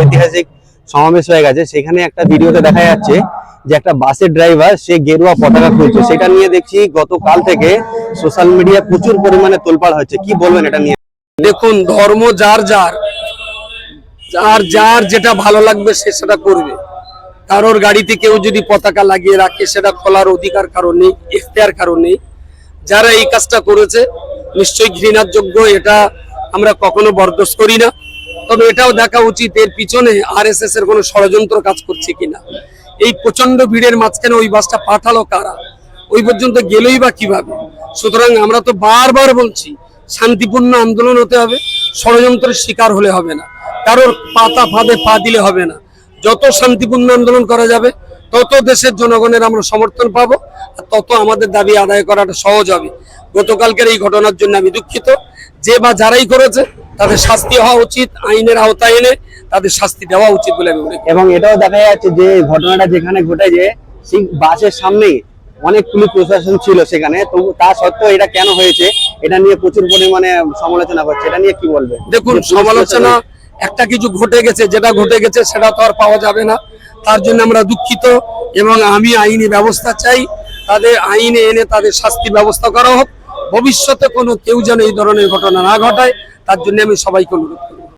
ঐতিহাসিক সমাবেশ হয়ে গেছে। সেখানে একটা ভিডিওতে দেখা যাচ্ছে যে একটা বাসের ড্রাইভার সে গেরুয়া পতাকা খুলছে। সেটা নিয়ে দেখছি গতকাল থেকে সোশ্যাল মিডিয়া প্রচুর পরিমাণে তোলপাড় হচ্ছে কি বলবেন এটা নিয়ে? দেখুন, ধর্ম যার যার যার যার যেটা ভালো লাগবে সে সেটা করবে। কারোর গাড়িতে কেউ যদি পতাকা লাগিয়ে রাখে, সেটা খোলার অধিকার কারণ নেই এখতিয়ার কারণ নেই। যারা এই কাজটা করেছে, নিশ্চয়ই ঘৃণার যোগ্য এটা আমরা কখনো বরদাস্ত করি না। তবে এটাও দেখা উচিত, এর পিছনে আর এস এর কোনো ষড়যন্ত্র কাজ করছে কিনা। এই প্রচণ্ড ভিড়ের মাঝখানে ওই বাসটা পাঠালো কারা? ওই পর্যন্ত গেলেই বা কীভাবে? সুতরাং আমরা তো বারবার বলছি, শান্তিপূর্ণ আন্দোলন হতে হবে, ষড়যন্ত্রের শিকার হলে হবে না। কারোর পাতা ফাঁদে পা দিলে হবে না। যত শান্তিপূর্ণ আন্দোলন করা যাবে, তত দেশের জনগণের আমরা সমর্থন পাবো, আর তত আমাদের দাবি আদায় করাটা সহজ হবে। গতকালকের এই ঘটনার জন্য আমি দুঃখিত। যে বা যারাই করেছে তাদের শাস্তি হওয়া উচিত আইনের আওতায় এনে তাদের শাস্তি দেওয়া উচিত বলে আমি মনে এবং এটাও দেখা যাচ্ছে যে ঘটনাটা যেখানে ঘটেছে সেই বাসের সামনেই অনেক পুলিশ প্রশাসন ছিল সেখানে তবু তা সত্ত্বেও এটা কেন হয়েছে এটা নিয়ে প্রচুর পরিমাণে সমালোচনা করছে এটা নিয়ে কি বলবে দেখুন সমালোচনা একটা কিছু ঘটে গেছে যেটা ঘটে গেছে সেটা তো আর পাওয়া যাবে না। তার জন্য আমরা দুঃখিত এবং আমি আইনি ব্যবস্থা চাই তাদের আইনে এনে তাদের শাস্তি ব্যবস্থা করা হোক। ভবিষ্যতে কোনো কেউ যেন এই ধরনের ঘটনা না ঘটায়, তার জন্য আমি সবাইকে অনুরোধ করি।